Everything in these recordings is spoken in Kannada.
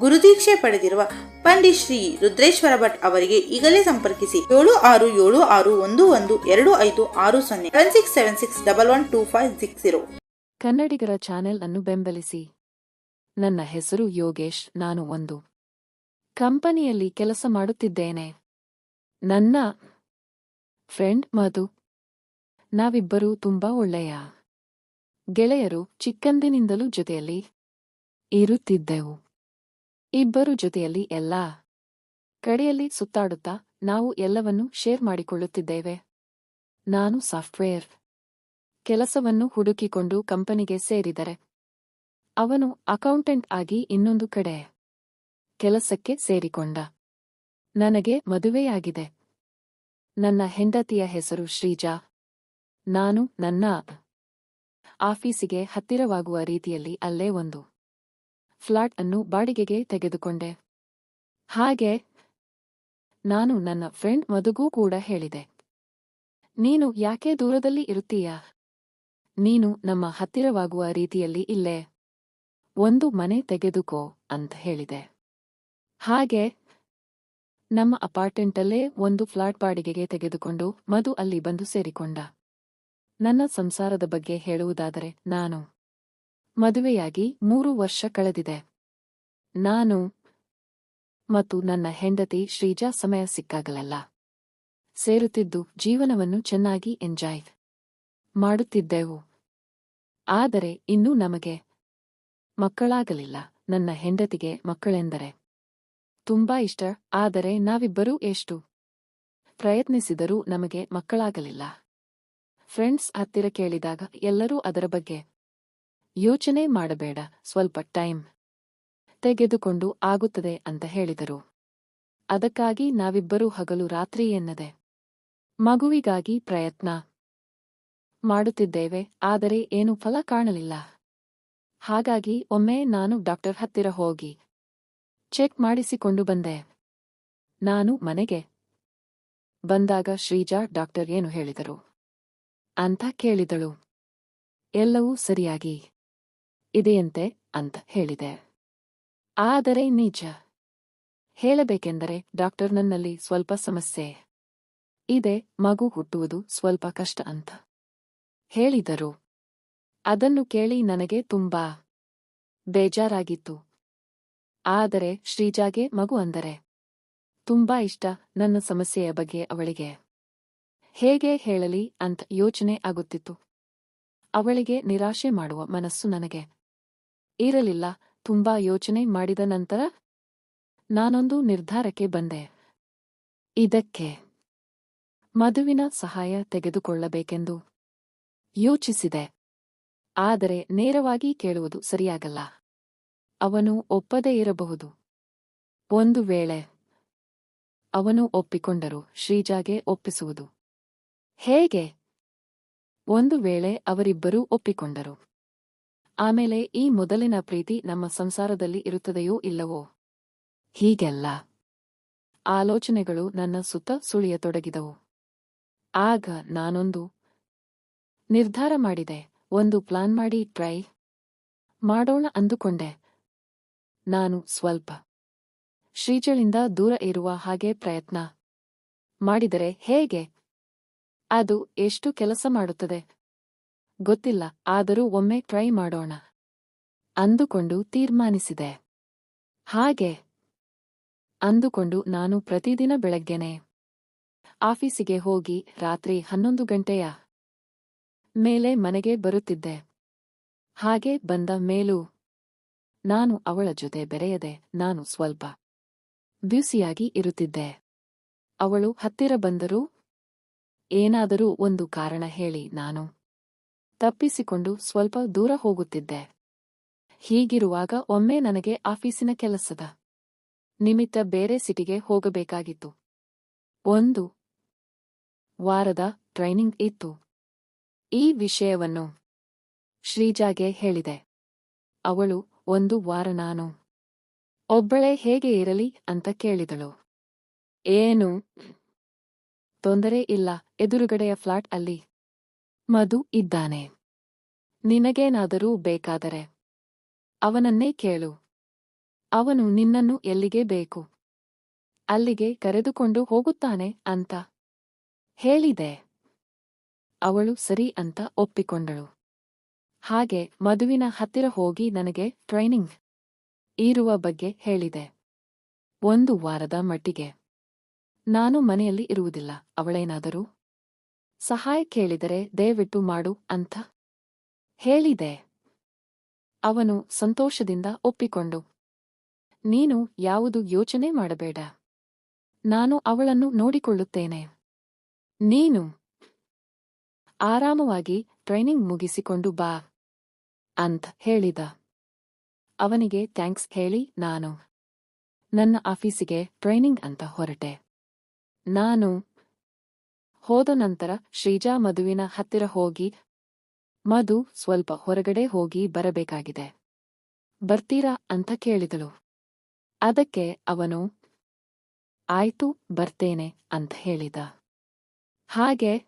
ಗುರುದೀಕ್ಷೆ ಪಡೆದಿರುವ ಪಂಡಿತ್ ಶ್ರೀ ರುದ್ರೇಶ್ವರ ಭಟ್ ಅವರಿಗೆ ಈಗಲೇ ಸಂಪರ್ಕಿಸಿ ಏಳು ಆರು ಏಳು ಆರು ಒಂದು ಒಂದು ಎರಡು ಐದು ಆರು ಸೊನ್ನೆ seven six seven six double one two five six zero ಕನ್ನಡಿಗರ ಚಾನೆಲ್ ಅನ್ನು ಬೆಂಬಲಿಸಿ. ನನ್ನ ಹೆಸರು ಯೋಗೇಶ್, ನಾನು ಒಂದು. ಕಂಪನಿಯಲ್ಲಿ ಕೆಲಸ ಮಾಡುತ್ತಿದ್ದೇನೆ. ನನ್ನ ಫ್ರೆಂಡ್ ಮಧು. ನಾವಿಬ್ಬರೂ ತುಂಬಾ ಒಳ್ಳೆಯ ಗೆಳೆಯರು ಚಿಕ್ಕಂದಿನಿಂದಲೂ ಜೊತೆಯಲ್ಲಿ ಇರುತ್ತಿದ್ದೆವು. ಇಬ್ಬರು ಜೊತೆಯಲ್ಲಿ ಎಲ್ಲಾ ಕಡೆಯಲ್ಲಿ ಸುತ್ತಾಡುತ್ತಾ ನಾವು ಎಲ್ಲವನ್ನೂ ಶೇರ್ ಮಾಡಿಕೊಳ್ಳುತ್ತಿದ್ದೇವೆ. ನಾನು ಸಾಫ್ಟ್ವೇರ್ ಕೆಲಸವನ್ನು ಹುಡುಕಿಕೊಂಡು ಕಂಪನಿಗೆ ಸೇರಿದರೆ ಅವನು ಅಕೌಂಟೆಂಟ್ ಆಗಿ ಇನ್ನೊಂದು ಕಡೆ ಕೆಲಸಕ್ಕೆ ಸೇರಿಕೊಂಡ. ನನಗೆ ಮದುವೆಯಾಗಿದೆ. ನನ್ನ ಹೆಂಡತಿಯ ಹೆಸರು ಶ್ರೀಜಾ. ನಾನು ನನ್ನ ಆಫೀಸಿಗೆ ಹತ್ತಿರವಾಗುವ ರೀತಿಯಲ್ಲಿ ಅಲ್ಲೇ ಒಂದು ಫ್ಲಾಟ್ ಅನ್ನು ಬಾಡಿಗೆಗೆ ತೆಗೆದುಕೊಂಡೆ. ಹಾಗೆ ನಾನು ನನ್ನ ಫ್ರೆಂಡ್ ಮದುಗೂ ಕೂಡ ಹೇಳಿದೆ. ನೀನು ಯಾಕೆ ದೂರದಲ್ಲಿ ಇರುತ್ತೀಯಾ? ನೀನು ನಮ್ಮ ಹತ್ತಿರವಾಗುವ ರೀತಿಯಲ್ಲಿ ಇಲ್ಲೇ. ಒಂದು ಮನೆ ತೆಗೆದುಕೋ ಅಂತ ಹೇಳಿದೆ. ಹಾಗೆ ನಮ್ಮ ಅಪಾರ್ಟ್ಮೆಂಟಲ್ಲೇ ಒಂದು ಫ್ಲಾಟ್ ಬಾಡಿಗೆಗೆ ತೆಗೆದುಕೊಂಡು ಮಧು ಅಲ್ಲಿ ಬಂದು ಸೇರಿಕೊಂಡ. ನನ್ನ ಸಂಸಾರದ ಬಗ್ಗೆ ಹೇಳುವುದಾದರೆ ನಾನು ಮದುವೆಯಾಗಿ ಮೂರು ವರ್ಷ ಕಳೆದಿದೆ. ನಾನು ಮತ್ತು ನನ್ನ ಹೆಂಡತಿ ಶ್ರೀಜಾ ಸಮಯ ಸಿಕ್ಕಾಗಲಲ್ಲ. ಸೇರುತ್ತಿದ್ದು ಜೀವನವನ್ನು ಚೆನ್ನಾಗಿ ಎಂಜಾಯ್ ಮಾಡುತ್ತಿದ್ದೆವು. ಆದರೆ ಇನ್ನೂ ನಮಗೆ ಮಕ್ಕಳಾಗಲಿಲ್ಲ. ನನ್ನ ಹೆಂಡತಿಗೆ ಮಕ್ಕಳೆಂದರೆ ತುಂಬಾ ಇಷ್ಟ. ಆದರೆ ನಾವಿಬ್ಬರೂ ಎಷ್ಟು ಪ್ರಯತ್ನಿಸಿದರೂ ನಮಗೆ ಮಕ್ಕಳಾಗಲಿಲ್ಲ. ಫ್ರೆಂಡ್ಸ್ ಹತ್ತಿರ ಕೇಳಿದಾಗ ಎಲ್ಲರೂ ಅದರ ಬಗ್ಗೆ ಯೋಚನೆ ಮಾಡಬೇಡ, ಸ್ವಲ್ಪ ಟೈಮ್ ತೆಗೆದುಕೊಂಡು ಆಗುತ್ತದೆ ಅಂತ ಹೇಳಿದರು. ಅದಕ್ಕಾಗಿ ನಾವಿಬ್ಬರೂ ಹಗಲು ರಾತ್ರಿ ಎನ್ನದೆ. ಮಗುವಿಗಾಗಿ ಪ್ರಯತ್ನ ಮಾಡುತ್ತಿದ್ದೇವೆ, ಆದರೆ ಏನೂ ಫಲ ಕಾಣಲಿಲ್ಲ. ಹಾಗಾಗಿ ಒಮ್ಮೆ ನಾನು ಡಾಕ್ಟರ್ ಹತ್ತಿರ ಹೋಗಿ ಚೆಕ್ ಮಾಡಿಸಿಕೊಂಡು ಬಂದೆ. ನಾನು ಮನೆಗೆ ಬಂದಾಗ ಶ್ರೀಜಾ ಡಾಕ್ಟರ್ ಏನು ಹೇಳಿದರು? ಅಂತ ಕೇಳಿದಳು. ಎಲ್ಲವೂ ಸರಿಯಾಗಿ ಇದೆಯಂತೆ ಅಂತ ಹೇಳಿದೆ. ಆದರೆ ನಿಜ. ಹೇಳಬೇಕೆಂದರೆ ಡಾಕ್ಟರ್ ನನ್ನಲ್ಲಿ ಸ್ವಲ್ಪ ಸಮಸ್ಯೆ. ಇದೆ, ಮಗು ಹುಟ್ಟುವುದು ಸ್ವಲ್ಪ ಕಷ್ಟ ಅಂತ ಹೇಳಿದರು. ಅದನ್ನು ಕೇಳಿ ನನಗೆ ತುಂಬಾ ಬೇಜಾರಾಗಿತ್ತು. ಆದರೆ ಶ್ರೀಜಾಗೆ ಮಗು ಅಂದರೆ ತುಂಬಾ ಇಷ್ಟ ನನ್ನ ಸಮಸ್ಯೆಯ ಬಗ್ಗೆ ಅವಳಿಗೆ. ಹೇಗೆ ಹೇಳಲಿ ಅಂತ ಯೋಚನೆ ಆಗುತ್ತಿತ್ತು. ಅವಳಿಗೆ ನಿರಾಶೆ ಮಾಡುವ ಮನಸ್ಸು ನನಗೆ ಇರಲಿಲ್ಲ. ತುಂಬಾ ಯೋಚನೆ ಮಾಡಿದ ನಂತರ ನಾನೊಂದು ನಿರ್ಧಾರಕ್ಕೆ ಬಂದೆ. ಇದಕ್ಕೆ ಮದುವಿನ ಸಹಾಯ ತೆಗೆದುಕೊಳ್ಳಬೇಕೆಂದು ಯೋಚಿಸಿದೆ. ಆದರೆ ನೇರವಾಗಿ ಕೇಳುವುದು ಸರಿಯಾಗಲ್ಲ. ಅವನು ಒಪ್ಪದೇ ಇರಬಹುದು. ಒಂದು ವೇಳೆ ಅವನು ಒಪ್ಪಿಕೊಂಡರು ಶ್ರೀಜಾಗೆ ಒಪ್ಪಿಸುವುದು. ಹೇಗೆ? ಒಂದು ವೇಳೆ ಅವರಿಬ್ಬರೂ ಒಪ್ಪಿಕೊಂಡರು. ಆಮೇಲೆ ಈ ಮೊದಲಿನ ಪ್ರೀತಿ ನಮ್ಮ ಸಂಸಾರದಲ್ಲಿ ಇರುತ್ತದೆಯೋ ಇಲ್ಲವೋ? ಹೀಗೆಲ್ಲ ಆಲೋಚನೆಗಳು ನನ್ನ ಸುತ್ತ ಸುಳಿಯತೊಡಗಿದವು. ಆಗ ನಾನೊಂದು ನಿರ್ಧಾರ ಮಾಡಿದೆ. ಒಂದು ಪ್ಲಾನ್ ಮಾಡಿ ಟ್ರೈ ಮಾಡೋಣ ಅಂದುಕೊಂಡೆ. ನಾನು ಸ್ವಲ್ಪ ಶ್ರೀಜಳಿಂದ ದೂರ ಇರುವ ಹಾಗೆ ಪ್ರಯತ್ನ ಮಾಡಿದರೆ ಹೇಗೆ? ಅದು ಎಷ್ಟು ಕೆಲಸ ಮಾಡುತ್ತದೆ? ಗೊತ್ತಿಲ್ಲ, ಆದರೂ ಒಮ್ಮೆ ಟ್ರೈ ಮಾಡೋಣ. ಅಂದುಕೊಂಡು ತೀರ್ಮಾನಿಸಿದೆ. ಹಾಗೆ. ಅಂದುಕೊಂಡು ನಾನು ಪ್ರತಿದಿನ ಬೆಳಗ್ಗೆನೆ ಆಫೀಸಿಗೆ ಹೋಗಿ ರಾತ್ರಿ ಹನ್ನೊಂದು ಗಂಟೆಯ ಮೇಲೆ ಮನೆಗೆ ಬರುತ್ತಿದ್ದೆ. ಹಾಗೆ ಬಂದ ಮೇಲೂ ನಾನು ಅವಳ ಜೊತೆ ಬೆರೆಯದೆ ನಾನು ಸ್ವಲ್ಪ ಬ್ಯೂಸಿಯಾಗಿ ಇರುತ್ತಿದ್ದೆ. ಅವಳು ಹತ್ತಿರ ಬಂದರೂ ಏನಾದರೂ ಒಂದು ಕಾರಣ ಹೇಳಿ ನಾನು ತಪ್ಪಿಸಿಕೊಂಡು ಸ್ವಲ್ಪ ದೂರ ಹೋಗುತ್ತಿದ್ದೆ. ಹೀಗಿರುವಾಗ ಒಮ್ಮೆ ನನಗೆ ಆಫೀಸಿನ ಕೆಲಸದ ನಿಮಿತ್ತ ಬೇರೆ ಸಿಟಿಗೆ ಹೋಗಬೇಕಾಗಿತ್ತು. ಒಂದು ವಾರದ ಟ್ರೈನಿಂಗ್ ಇತ್ತು. ಈ ವಿಷಯವನ್ನು ಶ್ರೀಜಾಗೆ ಹೇಳಿದೆ. ಅವಳು, ಒಂದು ವಾರ ನಾನು ಒಬ್ಬಳೇ ಹೇಗೆ ಇರಲಿ ಅಂತ ಕೇಳಿದಳು. ಏನು ತೊಂದರೆ ಇಲ್ಲ, ಎದುರುಗಡೆಯ ಫ್ಲಾಟ್ ಅಲ್ಲಿ ಮಧು ಇದ್ದಾನೆ. ನಿನಗೇನಾದರೂ ಬೇಕಾದರೆ ಅವನನ್ನೇ ಕೇಳು. ಅವನು ನಿನ್ನನ್ನು ಎಲ್ಲಿಗೆ ಬೇಕು? ಅಲ್ಲಿಗೆ ಕರೆದುಕೊಂಡು ಹೋಗುತ್ತಾನೆ ಅಂತ ಹೇಳಿದೆ. ಅವಳು ಸರಿ ಅಂತ ಒಪ್ಪಿಕೊಂಡಳು. ಹಾಗೆ ಮದುವಿನ ಹತ್ತಿರ ಹೋಗಿ ನನಗೆ ಟ್ರೈನಿಂಗ್ ಇರುವ ಬಗ್ಗೆ ಹೇಳಿದೆ. ಒಂದು ವಾರದ ಮಟ್ಟಿಗೆ. ನಾನು ಮನೆಯಲ್ಲಿ ಇರುವುದಿಲ್ಲ. ಅವಳೇನಾದರೂ ಸಹಾಯ ಕೇಳಿದರೆ ದಯವಿಟ್ಟು ಮಾಡು ಅಂತ ಹೇಳಿದೆ. ಅವನು ಸಂತೋಷದಿಂದ ಒಪ್ಪಿಕೊಂಡು, ನೀನು ಯಾವುದು ಯೋಚನೆ ಮಾಡಬೇಡ. ನಾನು ಅವಳನ್ನು ನೋಡಿಕೊಳ್ಳುತ್ತೇನೆ. ನೀನು ಆರಾಮವಾಗಿ ಟ್ರೈನಿಂಗ್ ಮುಗಿಸಿಕೊಂಡು ಬಾ ಅಂತ ಹೇಳಿದ. ಅವನಿಗೆ ಥ್ಯಾಂಕ್ಸ್ ಹೇಳಿ ನಾನು ನನ್ನ ಆಫೀಸಿಗೆ ಟ್ರೈನಿಂಗ್ ಅಂತ ಹೊರಟೆ. ನಾನು ಹೋದ ನಂತರ ಶ್ರೀಜಾ ಮಧುವಿನ ಹತ್ತಿರ ಹೋಗಿ, ಮಧು, ಸ್ವಲ್ಪ ಹೊರಗಡೆ ಹೋಗಿ ಬರಬೇಕಾಗಿದೆ. ಬರ್ತೀರಾ ಅಂತ ಕೇಳಿದಳು. ಅದಕ್ಕೆ ಅವನು, ಆಯ್ತು, ಬರ್ತೇನೆ ಅಂತ ಹೇಳಿದ. ಹಾಗೆ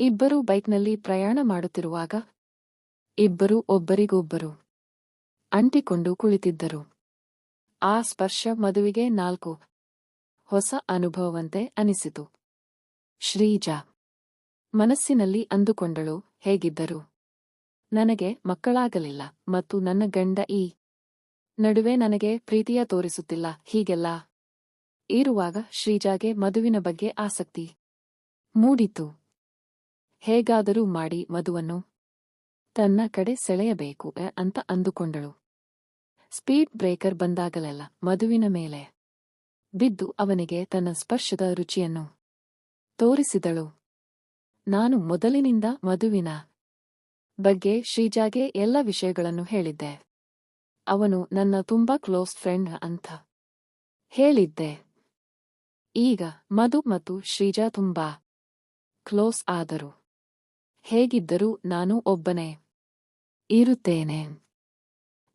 ಇಬ್ಬರು ಬೈಕ್ನಲ್ಲಿ ಪ್ರಯಾಣ ಮಾಡುತ್ತಿರುವಾಗ ಇಬ್ಬರು ಒಬ್ಬರಿಗೊಬ್ಬರು ಅಂಟಿಕೊಂಡು ಕುಳಿತಿದ್ದರು. ಆ ಸ್ಪರ್ಶ ಮದುವಿಗೆ ನಾಲ್ಕು ಹೊಸ ಅನುಭವವಂತೆ ಅನಿಸಿತು. ಶ್ರೀಜಾ. ಮನಸ್ಸಿನಲ್ಲಿ ಅಂದುಕೊಂಡಳು, ಹೇಗಿದ್ದರು. ನನಗೆ ಮಕ್ಕಳಾಗಲಿಲ್ಲ ಮತ್ತು ನನ್ನ ಗಂಡ ಈ ನಡುವೆ ನನಗೆ ಪ್ರೀತಿಯ ತೋರಿಸುತ್ತಿಲ್ಲ, ಹೀಗೆಲ್ಲ. ಇರುವಾಗ ಶ್ರೀಜಾಗೆ ಮದುವಿನ ಬಗ್ಗೆ ಆಸಕ್ತಿ ಮೂಡಿತು. ಹೇಗಾದರೂ ಮಾಡಿ ಮಧುವನ್ನು ತನ್ನ ಕಡೆ ಸೆಳೆಯಬೇಕು ಅಂತ ಅಂದುಕೊಂಡಳು. ಸ್ಪೀಡ್ ಬ್ರೇಕರ್ ಬಂದಾಗಲೆಲ್ಲ ಮಧುವಿನ ಮೇಲೆ ಬಿದ್ದು ಅವನಿಗೆ ತನ್ನ ಸ್ಪರ್ಶದ ರುಚಿಯನ್ನು ತೋರಿಸಿದಳು. ನಾನು ಮೊದಲಿನಿಂದ ಮಧುವಿನ ಬಗ್ಗೆ ಶ್ರೀಜಾಗೆ ಎಲ್ಲ ವಿಷಯಗಳನ್ನು ಹೇಳಿದ್ದೆ. ಅವನು ನನ್ನ ತುಂಬಾ ಕ್ಲೋಸ್ ಫ್ರೆಂಡ್ ಅಂತ ಹೇಳಿದ್ದೆ. ಈಗ ಮಧು ಮತ್ತು ಶ್ರೀಜಾ ತುಂಬಾ ಕ್ಲೋಸ್ ಆದರು. ಹೇಗಿದ್ದರೂ ನಾನು ಒಬ್ಬನೇ ಇರುತ್ತೇನೆ.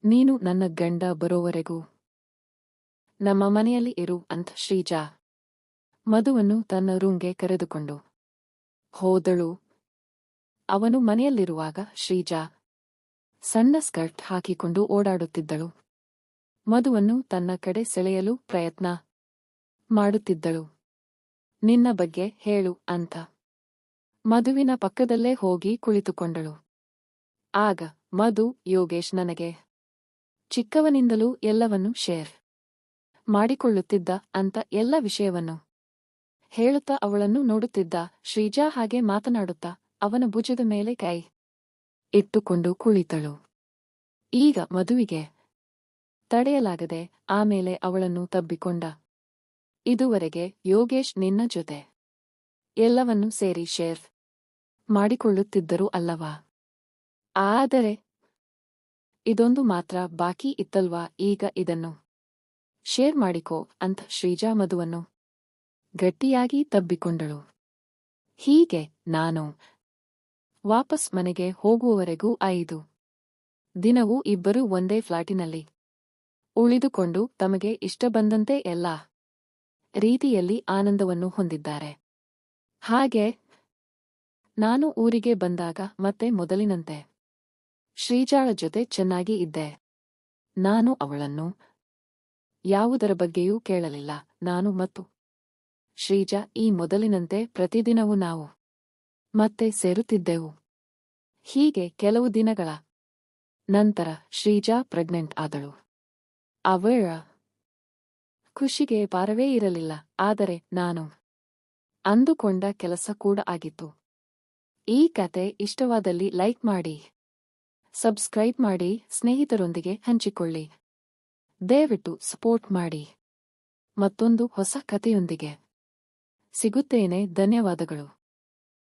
ನೀನು ನನ್ನ ಗಂಡ ಬರೋವರೆಗೂ ನಮ್ಮ ಮನೆಯಲ್ಲಿ ಇರು ಅಂತ ಶ್ರೀಜಾ ಮಧುವನ್ನು ತನ್ನ ರೂಂಗೆ ಕರೆದುಕೊಂಡು, ಹೋದಳು. ಅವನು ಮನೆಯಲ್ಲಿರುವಾಗ ಶ್ರೀಜಾ ಸಣ್ಣ ಸ್ಕರ್ಟ್ ಹಾಕಿಕೊಂಡು ಓಡಾಡುತ್ತಿದ್ದಳು. ಮಧುವನ್ನು ತನ್ನ ಕಡೆ ಸೆಳೆಯಲು ಪ್ರಯತ್ನ ಮಾಡುತ್ತಿದ್ದಳು. ನಿನ್ನ ಬಗ್ಗೆ ಹೇಳು ಅಂತ. ಮಧುವಿನ ಪಕ್ಕದಲ್ಲೇ ಹೋಗಿ ಕುಳಿತುಕೊಂಡಳು. ಆಗ ಮಧು, ಯೋಗೇಶ್ ನನಗೆ ಚಿಕ್ಕವನಿಂದಲೂ ಎಲ್ಲವನ್ನೂ ಶೇರ್ ಮಾಡಿಕೊಳ್ಳುತ್ತಿದ್ದ ಅಂತ ಎಲ್ಲ ವಿಷಯವನ್ನು ಹೇಳುತ್ತಾ ಅವಳನ್ನು ನೋಡುತ್ತಿದ್ದ ಶ್ರೀಜಾ ಹಾಗೆ ಮಾತನಾಡುತ್ತಾ ಅವನ ಭುಜದ ಮೇಲೆ ಕೈ ಇಟ್ಟುಕೊಂಡು ಕುಳಿತಳು. ಈಗ ಮಧುವಿಗೆ ತಡೆಯಲಾಗದೆ ಆಮೇಲೆ ಅವಳನ್ನು ತಬ್ಬಿಕೊಂಡ. ಇದುವರೆಗೆ ಯೋಗೇಶ್ ನಿನ್ನ ಜೊತೆ. ಎಲ್ಲವನ್ನೂ ಸೇರಿ ಶೇರ್ ಮಾಡಿಕೊಳ್ಳುತ್ತಿದ್ದರು ಅಲ್ಲವಾ? ಆದರೆ ಇದೊಂದು ಮಾತ್ರ ಬಾಕಿ ಇತ್ತಲ್ವಾ ಈಗ ಇದನ್ನು? ಶೇರ್ ಮಾಡಿಕೋ ಅಂತ ಶ್ರೀಜಾ ಮಧುವನ್ನು ಗಟ್ಟಿಯಾಗಿ ತಬ್ಬಿಕೊಂಡಳು. ಹೀಗೆ ನಾನು ವಾಪಸ್ ಮನೆಗೆ ಹೋಗುವವರೆಗೂ ಐದು. ದಿನವೂ ಇಬ್ಬರೂ ಒಂದೇ ಫ್ಲಾಟಿನಲ್ಲಿ ಉಳಿದುಕೊಂಡು ತಮಗೆ ಇಷ್ಟ ಬಂದಂತೆ ಎಲ್ಲ ರೀತಿಯಲ್ಲಿ ಆನಂದವನ್ನು ಹೊಂದಿದ್ದಾರೆ. ಹಾಗೆ ನಾನು ಊರಿಗೆ ಬಂದಾಗ ಮತ್ತೆ ಮೊದಲಿನಂತೆ ಶ್ರೀಜಾಳ ಜೊತೆ ಚೆನ್ನಾಗಿ ಇದ್ದೆ. ನಾನು ಅವಳನ್ನು ಯಾವುದರ ಬಗ್ಗೆಯೂ ಕೇಳಲಿಲ್ಲ. ನಾನು ಮತ್ತು ಶ್ರೀಜಾ, ಈ ಮೊದಲಿನಂತೆ ಪ್ರತಿದಿನವೂ ನಾವು ಮತ್ತೆ ಸೇರುತ್ತಿದ್ದೆವು. ಹೀಗೆ ಕೆಲವು ದಿನಗಳ ನಂತರ ಶ್ರೀಜಾ ಪ್ರೆಗ್ನೆಂಟ್ ಆದಳು. ಅವಳ ಖುಷಿಗೆ ಪಾರವೇ ಇರಲಿಲ್ಲ, ಆದರೆ ನಾನು ಅಂದುಕೊಂಡ ಕೆಲಸ ಕೂಡ ಆಗಿತ್ತು. ಈ ಕತೆ ಇಷ್ಟವಾದಲ್ಲಿ ಲೈಕ್ ಮಾಡಿ, ಸಬ್ಸ್ಕ್ರೈಬ್ ಮಾಡಿ, ಸ್ನೇಹಿತರೊಂದಿಗೆ ಹಂಚಿಕೊಳ್ಳಿ. ದಯವಿಟ್ಟು ಸಪೋರ್ಟ್ ಮಾಡಿ. ಮತ್ತೊಂದು ಹೊಸ ಕಥೆಯೊಂದಿಗೆ. ಸಿಗುತ್ತೇನೆ. ಧನ್ಯವಾದಗಳು.